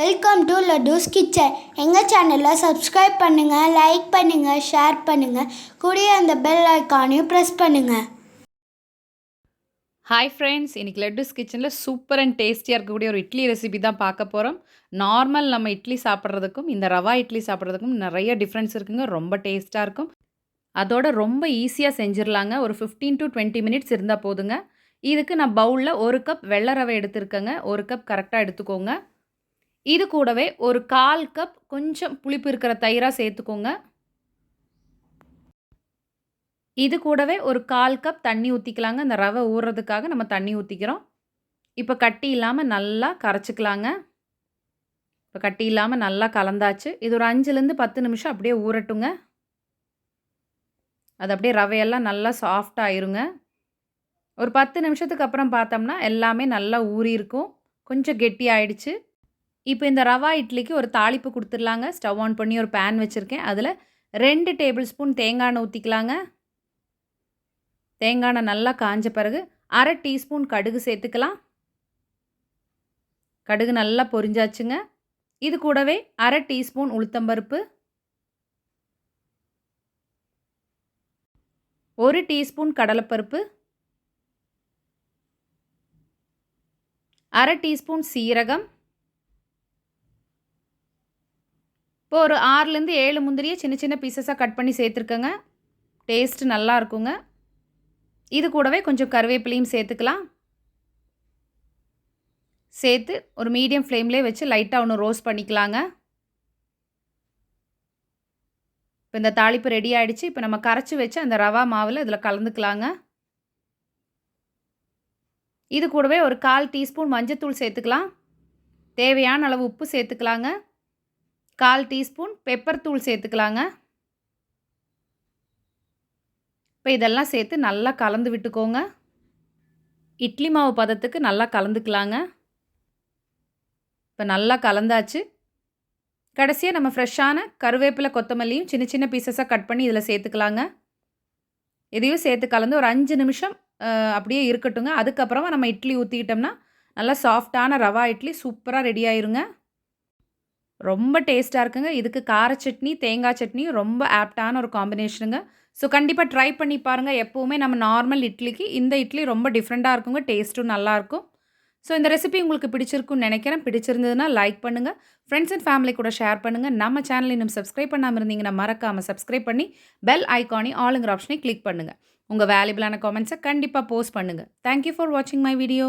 Welcome to லட்டூஸ் kitchen எங்கள் சேனலை subscribe பண்ணுங்கள் லைக் பண்ணுங்கள் ஷேர் பண்ணுங்கள் கூடிய அந்த பெல் ஐக்கானையும் ப்ரெஸ் பண்ணுங்கள் ஹாய் ஃப்ரெண்ட்ஸ் இன்றைக்கி லட்டுஸ் கிச்சனில் சூப்பர் அண்ட் டேஸ்டியாக இருக்கக்கூடிய ஒரு இட்லி ரெசிபி தான் பார்க்க போகிறோம் நார்மல் நம்ம இட்லி சாப்பிட்றதுக்கும் இந்த ரவா இட்லி சாப்பிட்றதுக்கும் நிறைய டிஃப்ரென்ஸ் இருக்குங்க. ரொம்ப டேஸ்ட்டாக இருக்கும். அதோட ரொம்ப ஈஸியாக செஞ்சிடலாங்க ஒரு ஃபிஃப்டீன் டு டுவெண்ட்டி மினிட்ஸ் இருந்தால் போதுங்க. இதுக்கு நான் பவுலில் ஒரு கப் வெள்ளை ரவை எடுத்திருக்கேங்க. ஒரு கப் கரெக்டாக எடுத்துக்கோங்க. இது கூடவே ஒரு கால் கப் கொஞ்சம் புளிப்பு இருக்கிற தயிராக சேர்த்துக்கோங்க. இது கூடவே ஒரு கால் கப் தண்ணி ஊற்றிக்கலாங்க இந்த ரவை ஊறுறதுக்காக நம்ம தண்ணி ஊற்றிக்கிறோம் இப்போ கட்டி இல்லாமல் நல்லா கரைச்சிக்கலாங்க. இப்போ கட்டி இல்லாமல் நல்லா கலந்தாச்சு. இது ஒரு அஞ்சுலேருந்து பத்து நிமிஷம் அப்படியே ஊறட்டுங்க. அது அப்படியே ரவையெல்லாம் நல்லா சாஃப்டாக ஆயிருங்க. ஒரு பத்து நிமிஷத்துக்கு அப்புறம் பார்த்தோம்னா எல்லாமே நல்லா ஊறி இருக்கும் கொஞ்சம் கெட்டி ஆயிடுச்சு இப்போ இந்த ரவா இட்லிக்கு ஒரு தாளிப்பு கொடுத்துடலாங்க. ஸ்டவ் ஆன் பண்ணி ஒரு பேன் வச்சுருக்கேன். அதில் ரெண்டு டேபிள் ஸ்பூன் தேங்காய் ஊற்றிக்கலாங்க தேங்காய் எண்ணெய் நல்லா காஞ்ச பிறகு அரை டீஸ்பூன் கடுகு சேர்த்துக்கலாம். கடுகு நல்லா பொரிஞ்சாச்சுங்க. இது கூடவே அரை டீஸ்பூன் உளுத்தம்பருப்பு ஒரு டீஸ்பூன் கடலைப்பருப்பு. அரை டீஸ்பூன் சீரகம். இப்போ ஒரு ஆறுலேருந்து ஏழு முந்திரியை சின்ன சின்ன பீசஸாக கட் பண்ணி சேர்த்துருக்கோங்க. டேஸ்ட் நல்லா இருக்குங்க. இது கூடவே கொஞ்சம் கருவேப்பிலையும் சேர்த்துக்கலாம். சேர்த்து ஒரு மீடியம் ஃப்ளேம்லேயே வச்சு லைட்டாக ஒன்று ரோஸ்ட் பண்ணிக்கலாங்க. இப்போ இந்த தாளிப்பு ரெடி ஆகிடுச்சு இப்போ நம்ம கரைச்சி வச்சு அந்த ரவா மாவில் இதில் கலந்துக்கலாங்க. இது கூடவே ஒரு கால் டீஸ்பூன் மஞ்சத்தூள் சேர்த்துக்கலாம். தேவையான அளவு உப்பு சேர்த்துக்கலாங்க. கால் டீஸ்பூன் பெப்பர் தூள் சேர்த்துக்கலாங்க. இப்போ இதெல்லாம் சேர்த்து நல்லா கலந்து விட்டுக்கோங்க. இட்லி மாவு பதத்துக்கு நல்லா கலந்துக்கலாங்க. இப்போ நல்லா கலந்தாச்சு. கடைசியாக நம்ம ஃப்ரெஷ்ஷான கருவேப்பிலை கொத்தமல்லியும் சின்ன சின்ன பீசஸாக கட் பண்ணி இதில் சேர்த்துக்கலாங்க. இதையும் சேர்த்து கலந்து ஒரு அஞ்சு நிமிஷம் அப்படியே இருக்கட்டுங்க. அதுக்கப்புறமா நம்ம இட்லி ஊற்றிக்கிட்டோம்னா நல்லா சாஃப்டான ரவா இட்லி சூப்பராக ரெடி ஆயிருங்க. ரொம்ப டேஸ்ட்டாக இருக்குங்க. இதுக்கு கார சட்னி தேங்காய் சட்னி ரொம்ப ஆப்டான ஒரு காம்பினேஷனுங்க. ஸோ கண்டிப்பாக ட்ரை பண்ணி பாருங்கள் எப்போவுமே நம்ம நார்மல் இட்லிக்கு இந்த இட்லி ரொம்ப டிஃப்ரெண்ட்டாக இருக்குங்க. டேஸ்ட்டும் நல்லாயிருக்கும் ஸோ இந்த ரெசிபி உங்களுக்கு பிடிச்சிருக்குன்னு நினைக்கிறேன். பிடிச்சிருந்ததுன்னா லைக் பண்ணுங்கள் ஃப்ரெண்ட்ஸ் அண்ட் ஃபேமிலி கூட ஷேர் பண்ணுங்கள் நம்ம சேனல் இன்னும் சப்ஸ்கிரைப் பண்ணாமல் இருந்தீங்கன்னா மறக்காமல் சப்ஸ்கிரைப் பண்ணி பெல் ஐக்கானி ஆளுங்கிற ஆப்ஷனை கிளிக் பண்ணுங்கள் உங்கள் வேல்யூபிளான காமெண்ட்ஸை கண்டிப்பாக போஸ்ட் பண்ணுங்கள் தேங்க்யூ ஃபார் வாட்சிங் மை வீடியோ